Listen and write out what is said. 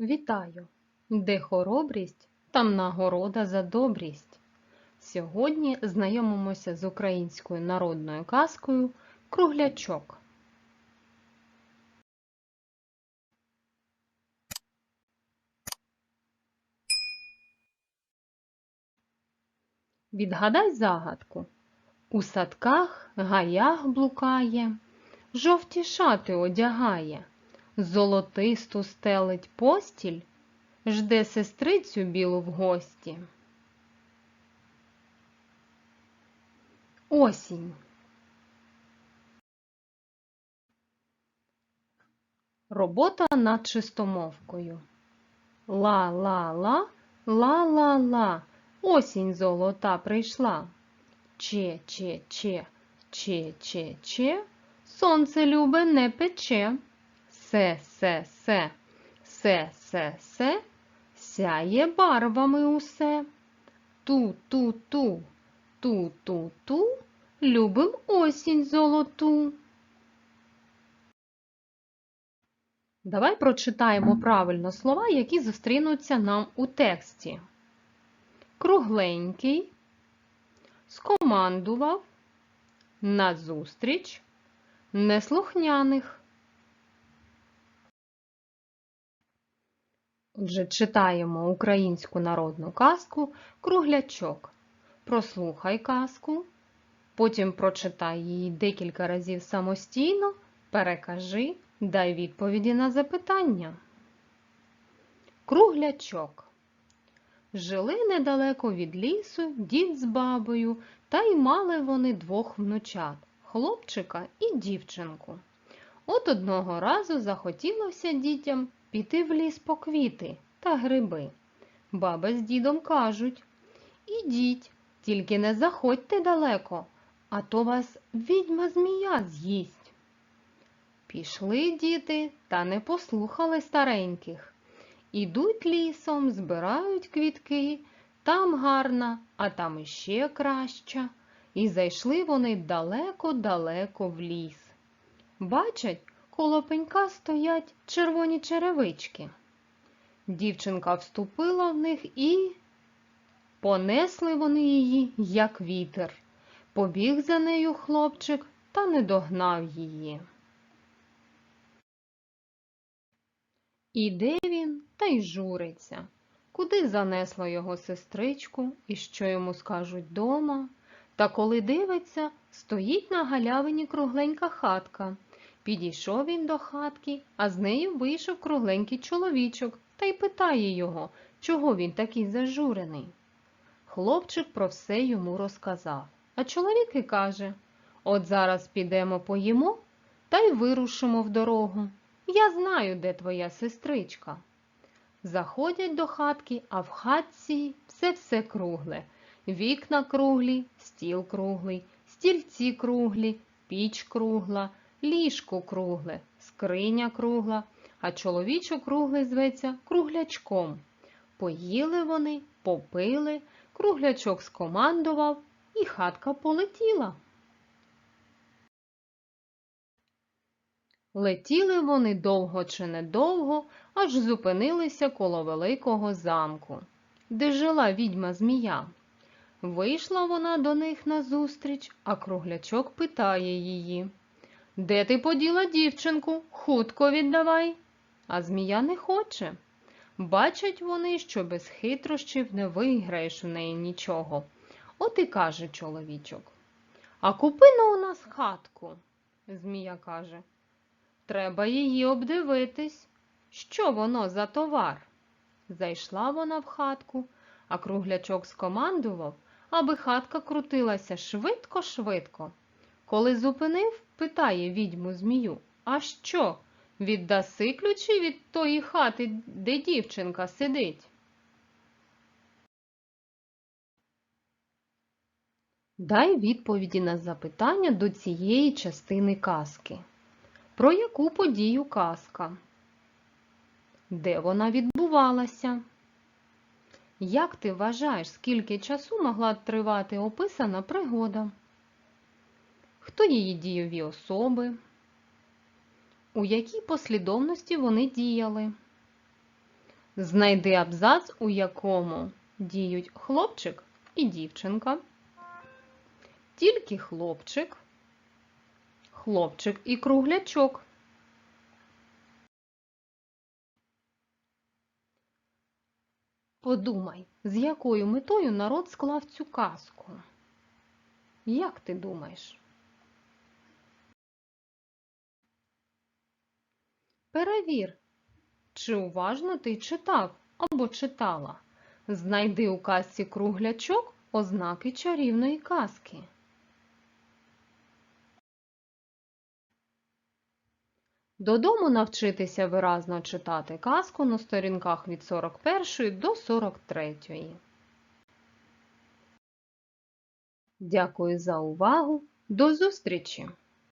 Вітаю! Де хоробрість, там нагорода за добрість. Сьогодні знайомимося з українською народною казкою Круглячок. Відгадай загадку. У садках гаях блукає, жовті шати одягає, золотисту стелить постіль, жде сестрицю білу в гості. Осінь. Робота над чистомовкою. Ла-ла-ла, ла-ла-ла, осінь золота прийшла. Че-че-че, че-че-че, сонце любе не пече. Се-се-се, се-се-се, сяє барвами усе. Ту-ту-ту, ту-ту-ту, любим осінь золоту. Давай прочитаємо правильно слова, які зустрінуться нам у тексті. Кругленький, скомандував, назустріч, неслухняних. Отже, читаємо українську народну казку Круглячок. Прослухай казку, потім прочитай її декілька разів самостійно, перекажи, дай відповіді на запитання. Круглячок. Жили недалеко від лісу дід з бабою, та й мали вони двох внучат хлопчика і дівчинку. От одного разу захотілося дітям піти в ліс по квіти та гриби. Баба з дідом кажуть Ідіть, тільки не заходьте далеко, а то вас відьма змія з'їсть. Пішли діти та не послухали стареньких. Ідуть лісом, збирають квітки, там гарна, а там іще краща. І зайшли вони далеко-далеко в ліс. Бачать, коло пенька стоять червоні черевички. Дівчинка вступила в них і понесли вони її, як вітер. Побіг за нею хлопчик та не догнав її. Іде він та й журиться, куди занесло його сестричку і що йому скажуть дома. Та коли дивиться, стоїть на галявині кругленька хатка. Підійшов він до хатки, а з нею вийшов кругленький чоловічок та й питає його, чого він такий зажурений. Хлопчик про все йому розказав, а чоловік і каже От зараз підемо поїмо та й вирушимо в дорогу. Я знаю, де твоя сестричка. Заходять до хатки, а в хатці все-все кругле. Вікна круглі, стіл круглий, стільці круглі, піч кругла, ліжко кругле, скриня кругла, а чоловічок круглий зветься круглячком. Поїли вони, попили, круглячок скомандував, і хатка полетіла. Летіли вони довго чи недовго, аж зупинилися коло великого замку, де жила відьма змія. Вийшла вона до них назустріч, а круглячок питає її Де ти поділа дівчинку? Хутко віддавай. А змія не хоче. Бачать вони, що без хитрощів не виграєш у неї нічого. От і каже чоловічок. А купи на у нас хатку, змія каже. Треба її обдивитись. Що воно за товар? Зайшла вона в хатку, а круглячок скомандував, аби хатка крутилася швидко-швидко. Коли зупинив, питає відьму змію А що? Віддаси ключі від тої хати, де дівчинка сидить? Дай відповіді на запитання до цієї частини казки. Про яку подію казка? Де вона відбувалася? Як ти вважаєш, скільки часу могла тривати описана пригода? Хто її дійові особи? У якій послідовності вони діяли? Знайди абзац, у якому діють хлопчик і дівчинка. Тільки хлопчик, хлопчик і круглячок. Подумай, з якою метою народ склав цю казку? Як ти думаєш? Перевір, чи уважно ти читав або читала. Знайди у казці круглячок ознаки чарівної казки. Додому навчитися виразно читати казку на сторінках від 41 до 43. Дякую за увагу. До зустрічі!